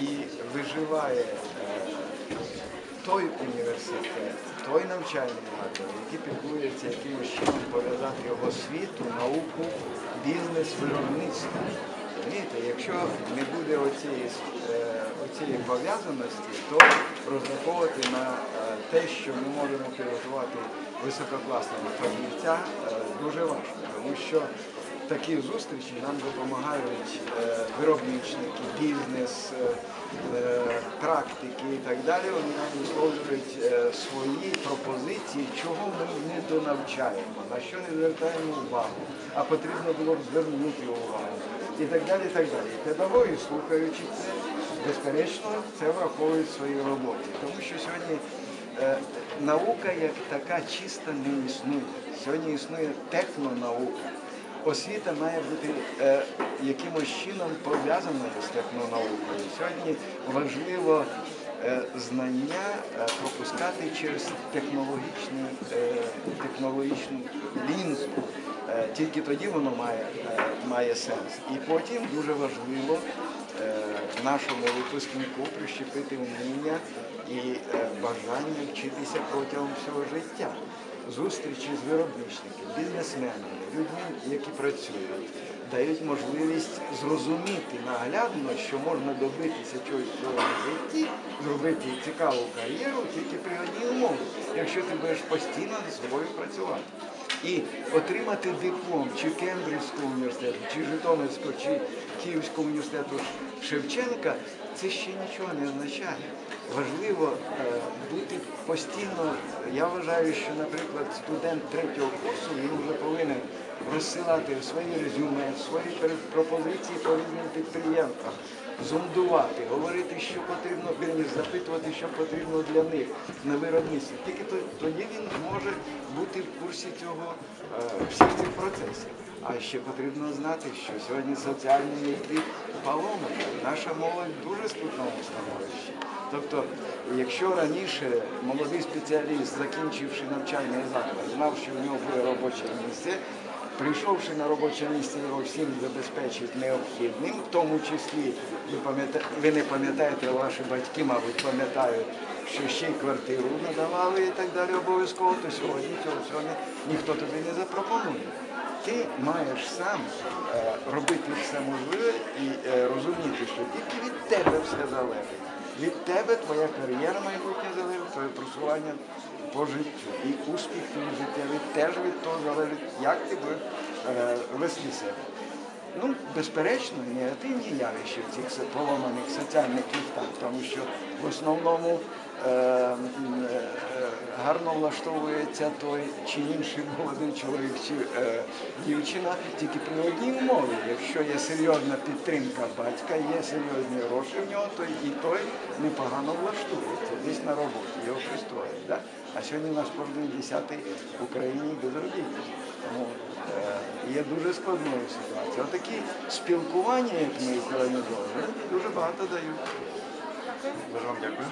і виживає е, той університет, той навчальний заклад, який піклується якимось чином пов'язати освіту, науку, бізнес, виробництво. Розумієте, якщо не буде оцієї, е, оцієї пов'язаності, то розраховувати на е, те, що ми можемо підготувати висококласного фахівця, дуже важко, тому що такі зустрічі нам допомагають е, виробничники, бізнес, е, е, практики і так далі. Вони нам висловлюють свої пропозиції, чого ми не донавчаємо, на що не звертаємо увагу, а потрібно було б звернути увагу. І так далі, і так далі. Педагоги, слухаючи це, безперечно, це враховують в своїй роботі. Тому що сьогодні наука як така чиста не існує. Сьогодні існує технонаука. Освіта має бути е, якимось чином пов'язаною з технонаукою. Сьогодні важливо е, знання е, пропускати через технологічну, е, технологічну лінзу. Е, тільки тоді воно має, е, має сенс. І потім дуже важливо е, нашому випускнику прищепити вміння і бажання вчитися протягом всього життя. Зустрічі з виробничниками, бізнесменами, людьми, які працюють, дають можливість зрозуміти наглядно, що можна добитися чогось в своєму житті, зробити цікаву кар'єру тільки при одній умові, якщо ти будеш постійно над собою працювати. І отримати диплом чи Кембриджського університету, чи Житомирського, чи Київського університету Шевченка, це ще нічого не означає. Важливо е, бути постійно. Я вважаю, що, наприклад, студент третього курсу він вже повинен розсилати свої резюме, свої пропозиції по різним підприємствам, зондувати, говорити, що потрібно, вірніше, запитувати, що потрібно для них на виробництві. Тільки тоді він зможе бути в курсі цього е, всіх цих процесів. А ще потрібно знати, що сьогодні соціальні віки поломані. Наша молодь дуже скрутному становищі. Тобто, якщо раніше молодий спеціаліст, закінчивши навчальний заклад, знав, що в нього буде робоче місце, прийшовши на робоче місце, його всім забезпечить необхідним, в тому числі, ви, ви не пам'ятаєте, ваші батьки, мабуть, пам'ятають, що ще й квартиру надавали і так далі обов'язково, то сьогодні цього всього ні- ніхто тобі не запропонує. Ти маєш сам е, робити все можливе і е, розуміти, що тільки від тебе все залежить. Від тебе твоя кар'єра майбутня залежить, твоє просування по життю. І успіх твій життєвий теж від того залежить, як ти будеш е, вести себе. Ну, безперечно, негативні явища в цих поломаних соціальних ліфтах, тому що в основному гарно влаштовується той чи інший молодий чоловік чи е, дівчина тільки при одній умові. Якщо є серйозна підтримка батька, є серйозні гроші в нього, то і той непогано влаштується десь на роботі, його пристроїть. Да? А сьогодні у нас кожен десятий в Україні безробітний. Тому е, є дуже складною ситуацією. Отакі спілкування, як ми сьогодні дуже багато дають. Дуже вам дякую.